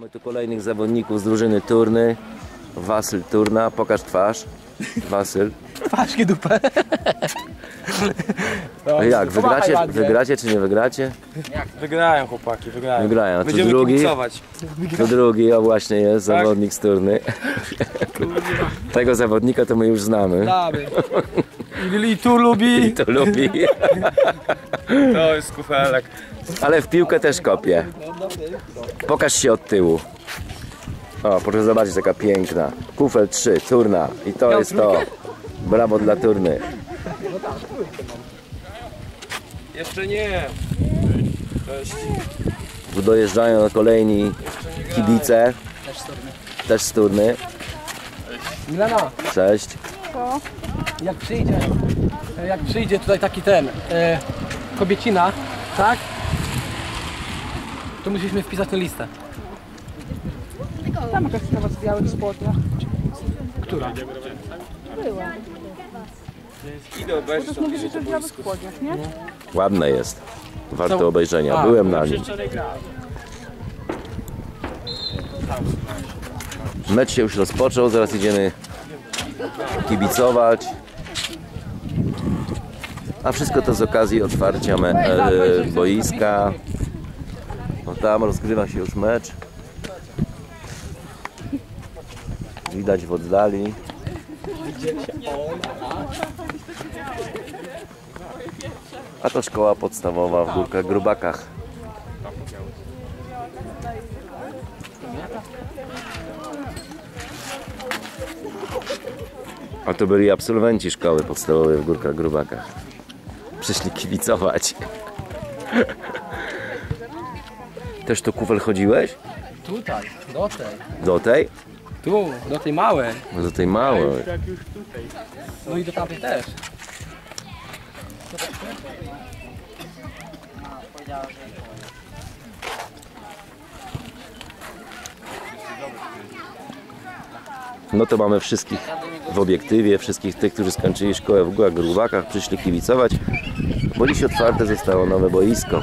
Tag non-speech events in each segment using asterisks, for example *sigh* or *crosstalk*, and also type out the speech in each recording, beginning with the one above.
Mamy tu kolejnych zawodników z drużyny Turny. Wasyl Turna, pokaż twarz. Wasyl. *laughs* Paszki dupę. A jak, wygracie, wygracie czy nie wygracie? Wygrają chłopaki, wygrają. Wygrają. A tu Będziemy drugi? kibicować. To drugi, o właśnie jest, Tak? zawodnik z Turny. Tego zawodnika to my już znamy. Damy. *laughs* I, tu lubi. I to lubi. To jest kufelek. Ale w piłkę też kopie. Pokaż się od tyłu. O, proszę zobaczyć, taka piękna. Kufel 3, turna. I to jest to. Brawo dla turny. Jeszcze nie. Cześć. Tu dojeżdżają kolejni kibice. Też z turny. Milena, Cześć. jak przyjdzie, jak przyjdzie tutaj taki ten, e, kobiecina, tak? To musimy wpisać tę listę. Tam jakaś sprawa z białych spodniach. Która? Idę obejrzeć. Mówię, że to w białych spodniach, nie? Ładne jest. Warto Co? obejrzenia. A, Byłem na nim. Mecz się już rozpoczął, zaraz idziemy kibicować. A wszystko to z okazji otwarcia me- e, boiska. Tam rozgrywa się już mecz. Widać w oddali. A to szkoła podstawowa w Górkach Grubakach. A to byli absolwenci szkoły podstawowej w Górkach Grubakach. Przyszli kibicować. Też to kufel chodziłeś? Tutaj, do tej. Do tej? Tu, do tej małej. No Do tej małej. No i do tamtej też. No to mamy wszystkich w obiektywie, wszystkich tych, którzy skończyli szkołę w Grubakach, przyszli kibicować, bo dziś otwarte zostało nowe boisko.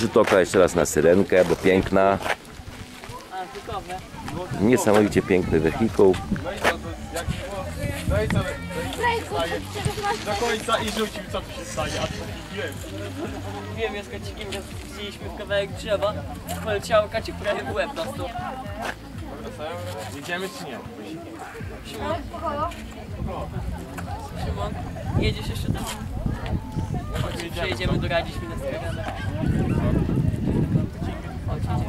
Rzut oka jeszcze raz na syrenkę, bo piękna. Niesamowicie piękny wehikuł. No i co? Do końca i rzucił co tu się stanie, a tu wiem. Wiem, z kacikiem raz wzięliśmy w kawałek drzewa, poleciał kacik prawie w łeb dostał. Jedziemy czy nie? Szymon? Szymon, jedziesz jeszcze tam? Chodź, przejedziemy doradzić mi na straganę. Chodź, jedziemy.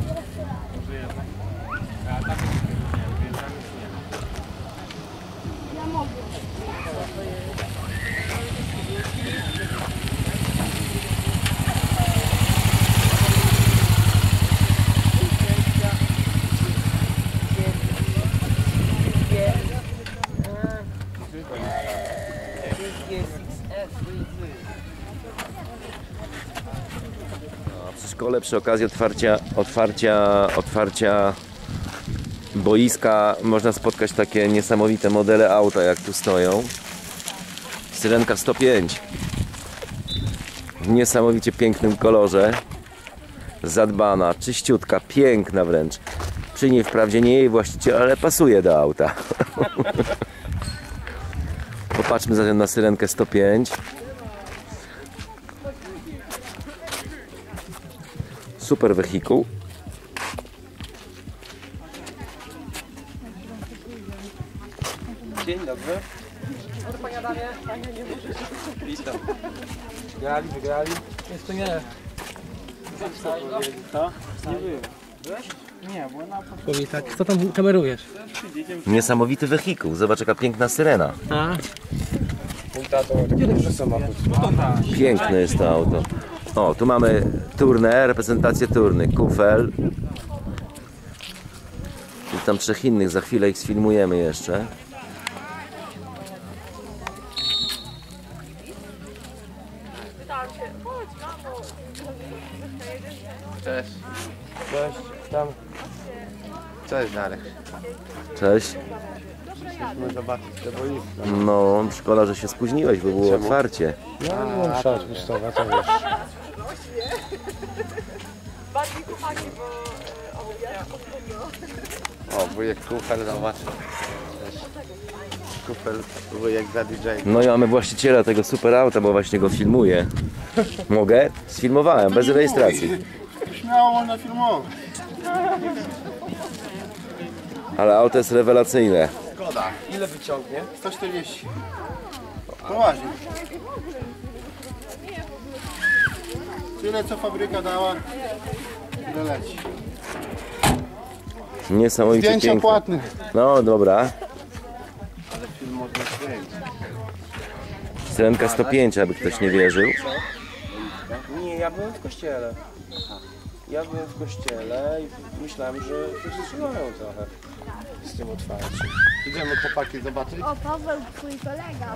Przy szkole przy okazji otwarcia, otwarcia, otwarcia boiska można spotkać takie niesamowite modele auta jak tu stoją. Syrenka 105 w niesamowicie pięknym kolorze. Zadbana, czyściutka, piękna wręcz. Przy niej wprawdzie nie jej właściciel, ale pasuje do auta. *laughs* Popatrzmy zatem na Syrenkę 105. Super wehikuł. Dzień dobry. Witam. Wygrali, wygrali. Jeszcze nie. Co? Nie byłem. Byłeś? Powiedz tak, co tam kamerujesz? Niesamowity wehikuł. Zobacz jaka piękna syrena. A? Piękne jest to auto. O, tu mamy turnę, reprezentację turny. Kufel. I tam trzech innych, za chwilę ich sfilmujemy jeszcze. Cześć. Cześć. Tam. Cześć Darek. Cześć. Musimy zobaczyć te boisko. No, szkoda, że się spóźniłeś, bo było otwarcie. No, no, muszę odpustować, to wiesz. *laughs* O, wujek kufel, zobacz. Cześć. Kufel, wujek za DJ. No i mamy właściciela tego super auta, bo właśnie go filmuję. Mogę? Sfilmowałem, bez rejestracji. Śmiało można filmować. Ale auto jest rewelacyjne. Ile wyciągnie? 140. Poważnie. Tyle co fabryka dała, tyle leci. Niesamowicie Zdjęcia piękne. płatne. No dobra. Syrenka 105, aby ktoś nie wierzył. Nie, ja byłem w kościele. Ja byłem w kościele i myślałem, że wystrzymają trochę z tym otwarciem. Idziemy chłopaki zobaczyć. O, Paweł, twój kolega.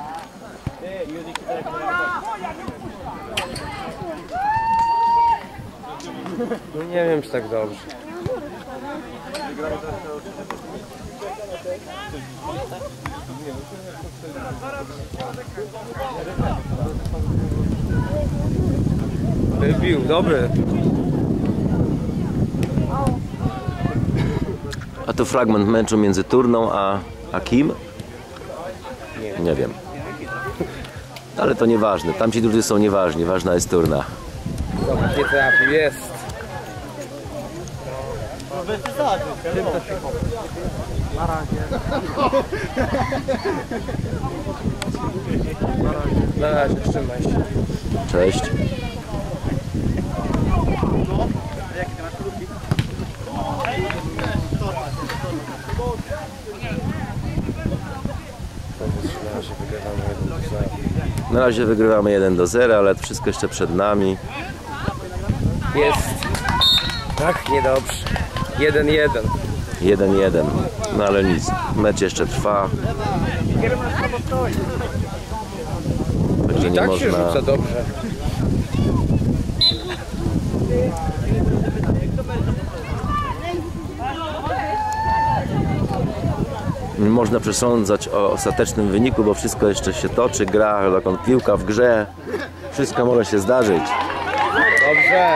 nie wiem, czy tak dobrze. Wybił, dobry. A to fragment meczu między Turną a, a kim? Nie wiem. Ale to nieważne. Tamci drudzy są nieważni. Ważna jest Turna. Zobacz, nie trafił, jest. Na razie, trzymaj się. Cześć. Na razie wygrywamy jeden do zera. Na razie wygrywamy 1 do 0, ale wszystko jeszcze przed nami. Jest. Tak, niedobrze. 1-1. 1-1. No ale nic. Mecz jeszcze trwa. Także nie Tak się można. rzuca dobrze. Można przesądzać o ostatecznym wyniku, bo wszystko jeszcze się toczy, gra, dokąd piłka w grze. Wszystko może się zdarzyć. Dobrze.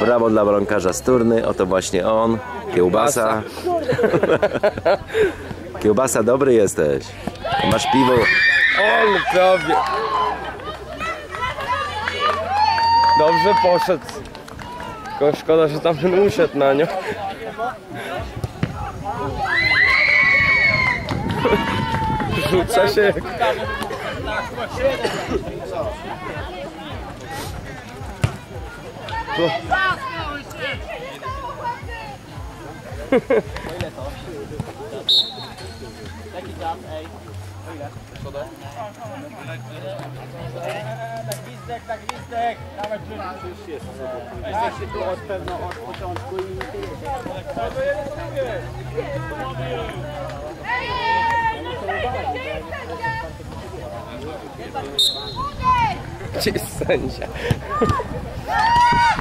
Brawo dla bramkarza z Turny, oto właśnie on, kiełbasa. *laughs* Kiełbasa, dobry jesteś. Masz piwo. On prawie. Dobrze poszedł. Tylko szkoda, że tamten usiadł na nią. Rzuca się. jak- Gdzie jest sędzia? *laughs*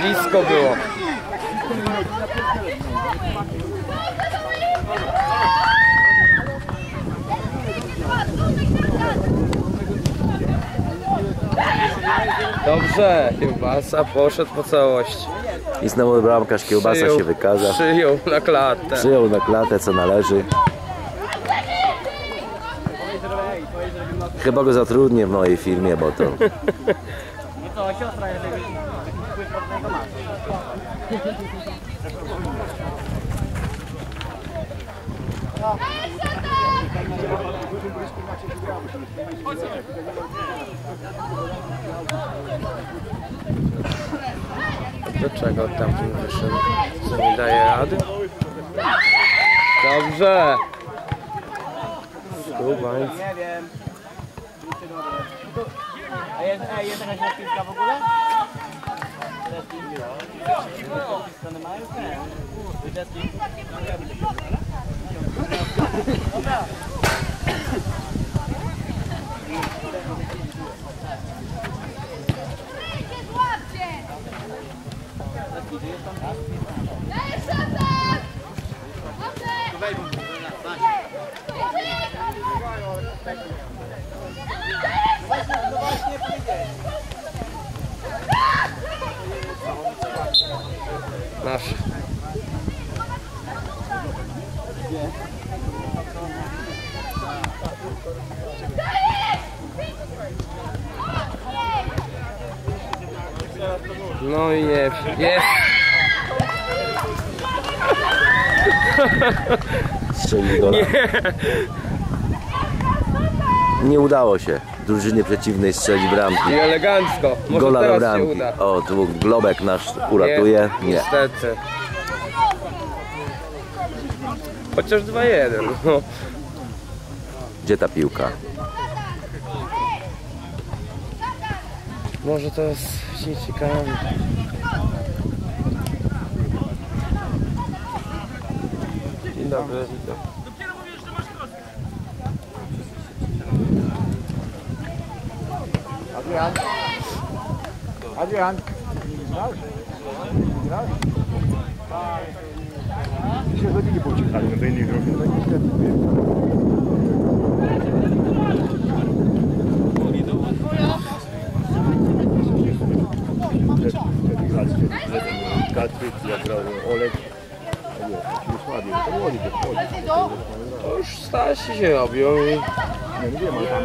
Blisko było. Dobrze, kiełbasa poszedł po całości. I znowu bramkarz kiełbasa Przyjął- się wykaza. Przyjął na klatę. Przyjął na klatę co należy. Chyba go zatrudnię w mojej firmie, bo to Do czego tam wyszedł? Co mi daje rady? Dobrze. Kubań. A jest, a jest jakaś rozpiska w ogóle? Strony mają? Nie. Deski? Nasz. No i nie, jest. strzelił gola. Nie udało się drużynie przeciwnej strzelić bramki. I elegancko. Może Gola do bramki. O, tu Globek nasz uratuje. Nie. Niestety. Chociaż 2-1. No. Gdzie ta piłka? Może to jest ciekawe. Dobry, witam. Adrian. Adrian. Grasz? Grasz? Dzisiaj godziny pouciekali, no to innych niestety. Katryk, jak grał Olek. To wiesz, ci słabi, to młodzi, to młodzi. To już starsi się robią i Nie, nie wiem, ale tam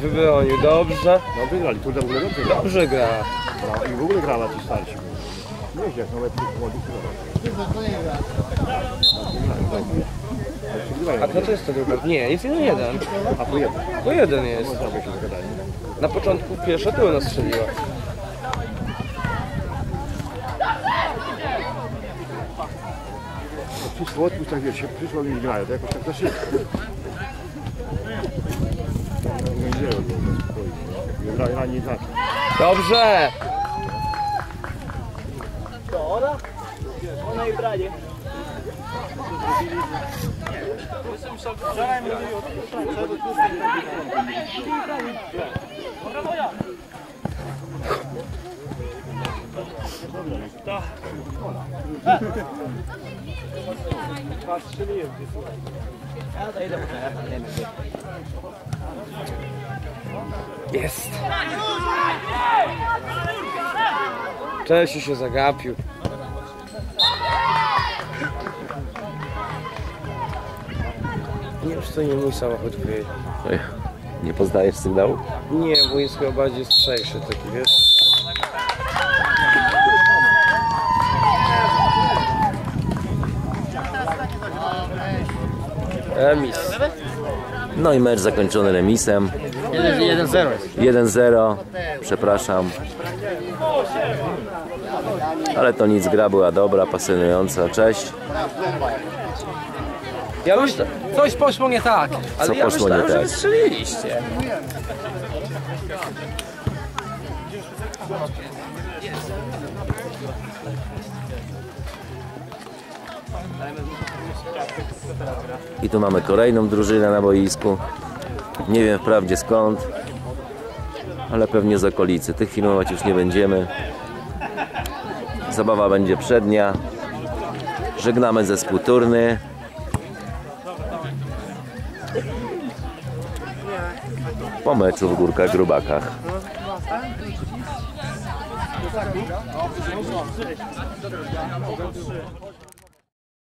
wybronił. Dobrze. no wygrali, tu w ogóle dobrze grał. Dobrze gra. I w ogóle grała ci starsi. Nawet tych młodych grała. A kto to jest to druga? Nie, jest jeden jeden. A po jednym. To jeden jest. Zagadali. Na początku pierwsza tyłna strzeliła. Przyszło odpuść, tak wiesz, się przyszło i grają, to jakoś tak za szybko. Dzieją, to spokojnie. Nie grają ani inaczej. Dobrze. Ona i branie. Jest. Czesiu się zagapił. Nie już to nie mój samochód wyjedzie. Nie poznajesz sygnału? Nie, mój jest chyba bardziej strzejszy taki, wiesz? Remis. No i mecz zakończony remisem. 1-0. 1-0. Przepraszam. Ale to nic, gra była dobra, pasjonująca. Cześć. Ja myślę, Coś poszło nie tak. ale Co ja poszło nie myślałem, że tak? wy strzeliliście. I tu mamy kolejną drużynę na boisku. Nie wiem wprawdzie skąd, ale pewnie z okolicy. Tych filmować już nie będziemy. Zabawa będzie przednia. Żegnamy zespół turny. Po meczu w Górkach Grubakach. Thank you.